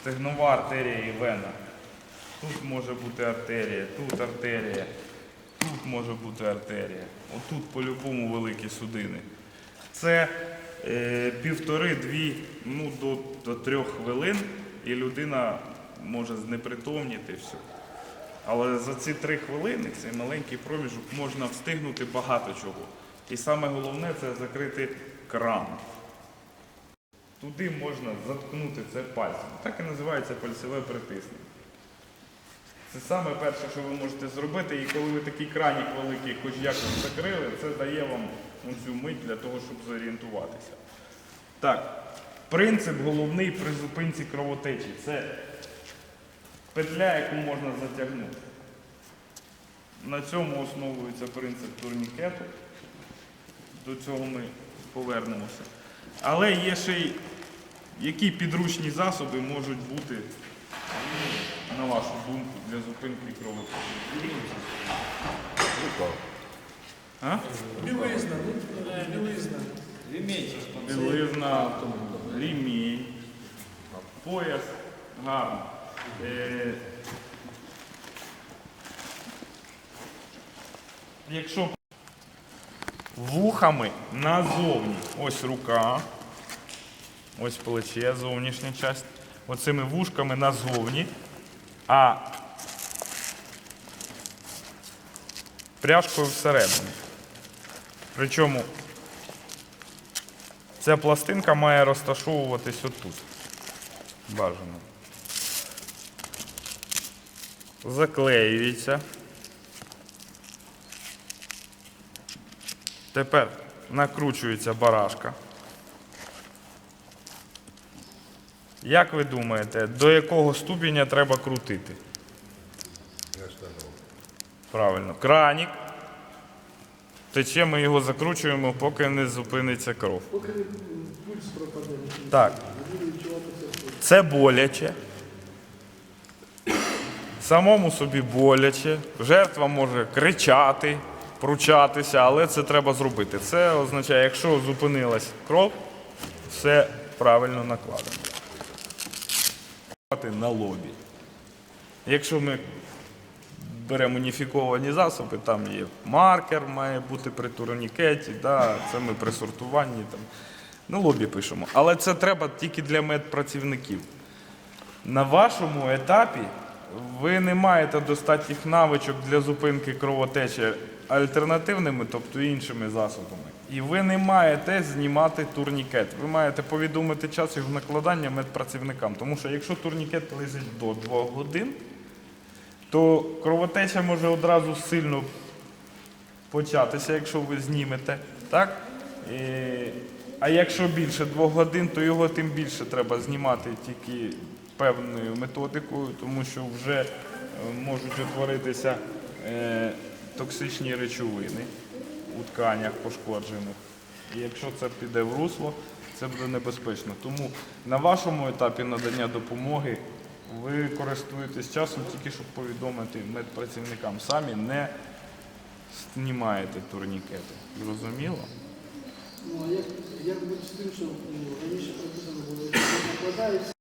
стегнова артерія і вена. Тут може бути артерія, тут артерія, тут може бути артерія. Отут по-любому великі судини. Це е, півтори-дві, ну до, до трьох хвилин, і людина може знепритомніти все. Але за ці три хвилини, цей маленький проміжок, можна встигнути багато чого. І саме головне це закрити кран. Туди можна заткнути це пальцем. Так і називається пальцеве притиснення. Це саме перше, що ви можете зробити, і коли ви такий кранік великий, хоч якось закрили, це дає вам цю мить для того, щоб зорієнтуватися. Так, принцип головний при зупинці кровотечі це петля, яку можна затягнути. На цьому основується принцип турнікету. До цього ми повернемося. Але є ще й які підручні засоби можуть бути, на вашу думку, для зупинки кровотечі? А? Білизна, е, білизна. Білизна, ремінь, пояс, гарно. Е, якщо вухами назовні, ось рука, ось плече, зовнішня частина, оцими вушками назовні, а пряжкою всередину. Причому Ця пластинка має розташовуватись отут. Бажано. Заклеюється. Тепер накручується барашка. Як ви думаєте, до якого ступеня треба крутити? Правильно. Кранік. Тече, ми його закручуємо, поки не зупиниться кров. Поки пульс пропаде. Так. Це боляче. Самому собі боляче. Жертва може кричати, пручатися, але це треба зробити. Це означає, якщо зупинилась кров, все правильно накладено. На лобі. Якщо ми беремо уніфіковані засоби, там є маркер, має бути при турнікеті, да, це ми при сортуванні. Там. На лобі пишемо. Але це треба тільки для медпрацівників. На вашому етапі ви не маєте достатніх навичок для зупинки кровотечі альтернативними, тобто іншими засобами. І ви не маєте знімати турнікет. Ви маєте повідомити час його накладання медпрацівникам. Тому що якщо турнікет лежить до 2 годин, то кровотеча може одразу сильно початися, якщо ви знімете. Так? А якщо більше двох годин, то його тим більше треба знімати тільки певною методикою, тому що вже е, можуть утворитися е, токсичні речовини у тканях пошкоджених. І якщо це піде в русло, це буде небезпечно. Тому на вашому етапі надання допомоги ви користуєтесь часом тільки щоб повідомити медпрацівникам. Самі не знімаєте турнікети. Зрозуміло? Ну, а як, як бути з тим, що ну, раніше прописано було, що накладається